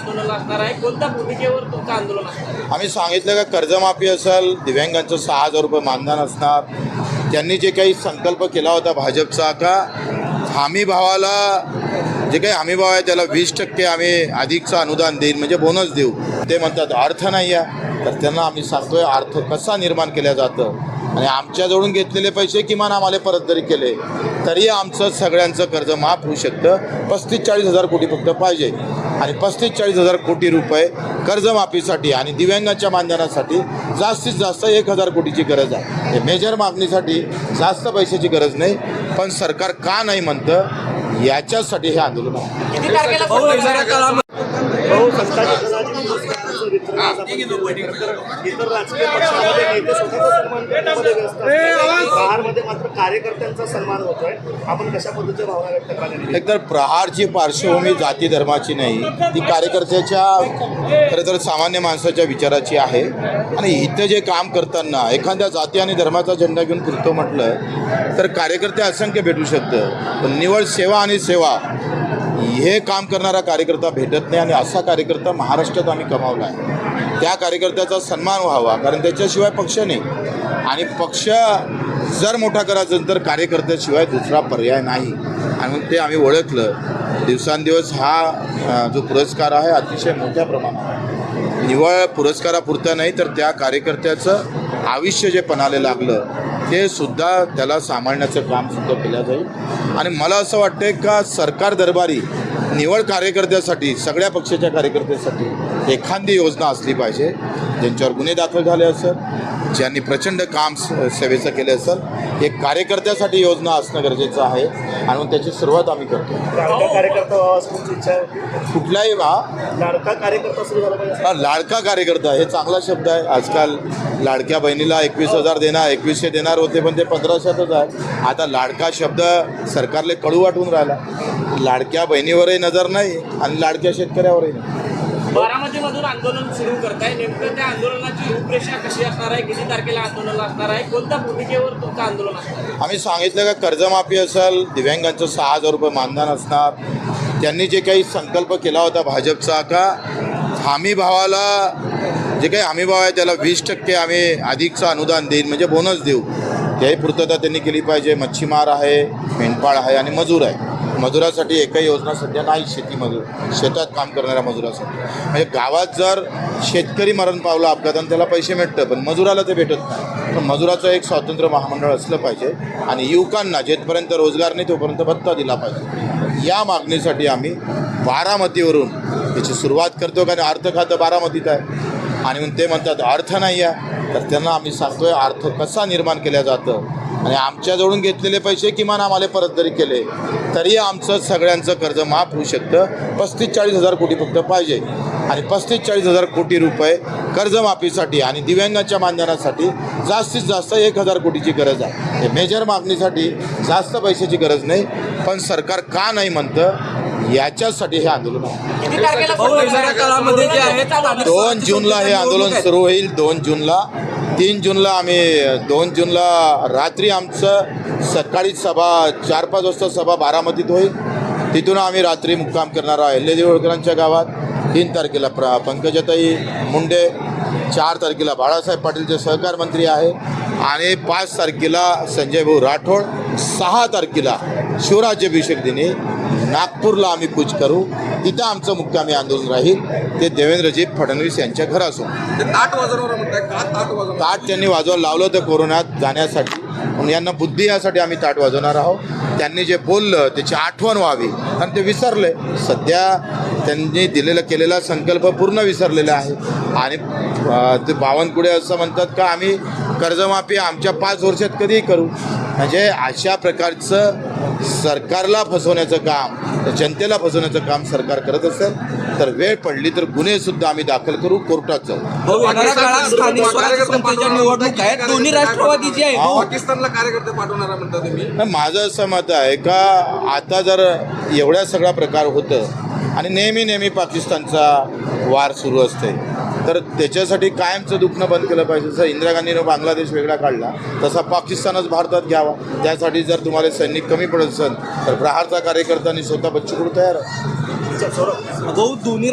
आंदोलन असणार आहे? कोणत्या भूमिकेवर तुमचं आंदोलन असणार आम्ही सांगितलं का कर्जमाफी असेल दिव्यांगांचं सहा हजार रुपये मानधन असणार. त्यांनी जे काही संकल्प केला होता भाजपचा का हमी भावाला जे काही हमी भाव आहे त्याला वीस टक्के आम्ही अधिकचं अनुदान देईन म्हणजे बोनस देऊ. ते म्हणतात अर्थ नाही आहे. तर त्यांना आम्ही सांगतोय अर्थ कसा निर्माण केला जातं? आणि आमच्याजवळून घेतलेले पैसे किमान आम्हाला परत जरी केले तरी आमचं सगळ्यांचं कर्ज माफ होऊ शकतं. पस्तीस चाळीस हजार कोटी फक्त पाहिजे. आणि पस्तीस चाळीस हजार कोटी रुपये कर्जमाफीसाठी आणि दिव्यांगाच्या मानधनासाठी जास्तीत जास्त एक हजार कोटीची गरज आहे. हे मेजर मागणीसाठी जास्त पैशाची गरज नाही पण सरकार का नाही म्हणतं याच्यासाठी हे आंदोलन आहे. किती तारखेला भाऊ येणाऱ्या काळामध्ये भाऊ संस्थानिकांना पुरस्काराचं वितरण आज आपण केलं. तर इतर राजकीय पक्षामध्ये नेते स्वतःचा सन्मान करण्यामध्ये व्यस्त असतात. प्रहारमध्ये मात्र कार्यकर्त्यांचा सन्मान होतोय. आपण कशा पद्धतीच्या भावना व्यक्त करायला एकतर प्रहारची पार्श्वभूमी जाती धर्माची नाही. ती कार्यकर्त्याच्या खरं तर सामान्य माणसाच्या विचाराची आहे. आणि इथं जे काम करताना एखाद्या जाती आणि धर्माचा झेंडा घेऊन फिरतो म्हटलं तर कार्यकर्ते असंख्य भेटू शकतं. पण निवड सेवा आणि सेवा हे काम करणारा कार्यकर्ता भेटत नाही आणि असा कार्यकर्ता महाराष्ट्रात आम्ही कमावला आहे. त्या कार्यकर्त्याचा सन्मान व्हावा कारण त्याच्याशिवाय पक्ष नाही. आणि पक्ष जर मोठा करायचा तर कार्यकर्त्याशिवाय दुसरा पर्याय नाही. आणि ते आम्ही ओळखलं. दिवसांदिवस हा जो पुरस्कार आहे अतिशय मोठ्या प्रमाणात निवळ पुरस्कारापुरता नाही तर त्या कार्यकर्त्याचं आयुष्य जे पणाले लागलं ते सुद्धा त्याला सांभाळण्याचं काम सुद्धा केलं जाईल. आणि मला असं वाटतं का सरकार दरबारी निवड कार्यकर्त्यासाठी सगळ्या पक्षाच्या कार्यकर्त्यासाठी एखादी योजना असली पाहिजे ज्यांच्यावर गुन्हे दाखल झाले असेल ज्यांनी प्रचंड काम स- सेवेचं केलं असेल. एक कार्यकर्त्यासाठी योजना असणं गरजेचं आहे. आणि त्याची सुरुवात आम्ही करतो. कुठलाही वा लाडका कार्यकर्ता हा लाडका कार्यकर्ता हे चांगला शब्द आहे. आजकाल लाडक्या बहिणीला एकवीस हजार देणार एकवीसशे देणार होते पण ते पंधराशेतच आहे. आता लाडका शब्द सरकारले कळू वाटून राहिला. लाडक्या बहिणीवरही नजर नाही आणि लाडक्या शेतकऱ्यावरही नाही. बारामती मधून आंदोलन सुरू करताय. नेमकं त्या आंदोलनाची रूपरेषा कशी असणार आहे? किती तारखेला आंदोलन असणार आहे? कोणत्या भूमिकेवर तुमचं आंदोलन असणार आम्ही सांगितलं का कर्जमाफी असेल दिव्यांगांचं सहा हजार रुपये मानधन असणार. त्यांनी जे काही संकल्प केला होता भाजपचा का हमी भावाला जे काही हमी भाव आहे त्याला वीस टक्के आम्ही अधिकचं अनुदान देईन म्हणजे बोनस देऊ. त्याही पूर्तता त्यांनी केली पाहिजे. मच्छीमार आहे मेंढपाळ आहे आणि मजूर आहे. मजुरासाठी एकही योजना सध्या नाही शेती शेतात काम करणाऱ्या मजुरासाठी. म्हणजे गावात जर शेतकरी मरण पावला अपघातानं त्याला पैसे मिळतं पण मजुराला ते भेटत नाही. पण मजुराचं एक स्वातंत्र्य महामंडळ असलं पाहिजे आणि युवकांना जेथपर्यंत रोजगार नाही तोपर्यंत भत्ता दिला पाहिजे. या मागणीसाठी आम्ही बारामतीवरून याची सुरुवात करतो कारण अर्थ खातं बारामतीत आहे. आणि ते म्हणतात अर्थ नाही आहे तर त्यांना आम्ही सांगतोय अर्थ कसा निर्माण केला जातं आणि आमच्याजवळून घेतलेले पैसे किमान आम्हाला परत जरी केले तरी आमचं सगळ्यांचं कर्ज माफ होऊ शकतं. पस्तीस चाळीस हजार कोटी फक्त पाहिजे. आणि पस्तीस चाळीस हजार कोटी रुपये कर्जमाफीसाठी आणि दिव्यांगाच्या मानधनासाठी जास्तीत जास्त एक हजार कोटीची गरज आहे. हे मेजर मागणीसाठी जास्त पैशाची गरज नाही पण सरकार का नाही म्हणतं याच्यासाठी हे आंदोलन आहे. दोन जूनला हे आंदोलन सुरू होईल. दोन जूनला तीन जूनला आम्ही दोन जूनला रात्री आमचं सकाळी सभा चार पाच वाजता सभा बारामतीत होईल. तिथून आम्ही रात्री मुक्काम करणार आहोत अहिल्यादेवी होळकरांच्या गावात तीन तारखेला प्र पंकजाताई मुंडे चार तारखेला बाळासाहेब पाटीलचे सहकार मंत्री आहे. आणि पाच तारखेला संजय भाऊ राठोड सहा तारखेला शिवराज्याभिषेक दिनी नागपूरला आम्ही कूच करू. तिथं आमचं मुक्कामी आंदोलन राहील. ते देवेंद्रजी फडणवीस यांच्या घरासमोर ते ताट वाजवणार का? ताट त्यांनी वाजवायला लावलं होतं कोरोनात जाण्यासाठी. म्हणून यांना बुद्धी यासाठी आम्ही ताट वाजवणार आहोत. त्यांनी जे बोललं त्याची आठवण व्हावी. आणि ते विसरले. सध्या त्यांनी दिलेला केलेला संकल्प पूर्ण विसरलेला आहे. आणि ते बावनकुळे असं म्हणतात का आम्ही कर्जमाफी आमच्या पाच वर्षात कधीही करू. म्हणजे अशा प्रकारचं सरकारला फसवण्याचं काम जनतेला फसवण्याचं काम सरकार करत असेल तर वेळ पडली तर गुन्हेसुद्धा आम्ही दाखल करू कोर्टात जाऊ. हा. पाकिस्तानला कार्यकर्ते पाठवणार म्हणता तुम्ही? नाही, माझं असं मत आहे का आता जर एवढ्या सगळा प्रकार होतं आणि नेहमी नेहमी पाकिस्तानचा वार सुरू असते तर त्याच्यासाठी कायमचं दुखणं बंद केलं पाहिजे. जसं इंदिरा गांधीनं बांगलादेश वेगळा काढला तसा पाकिस्तानच भारतात घ्यावा. त्यासाठी जर तुम्हाला सैनिक कमी पडत असेल तर प्रहारचा कार्यकर्त्यांनी स्वतः बच्चूकडू तयार आहे दोन्ही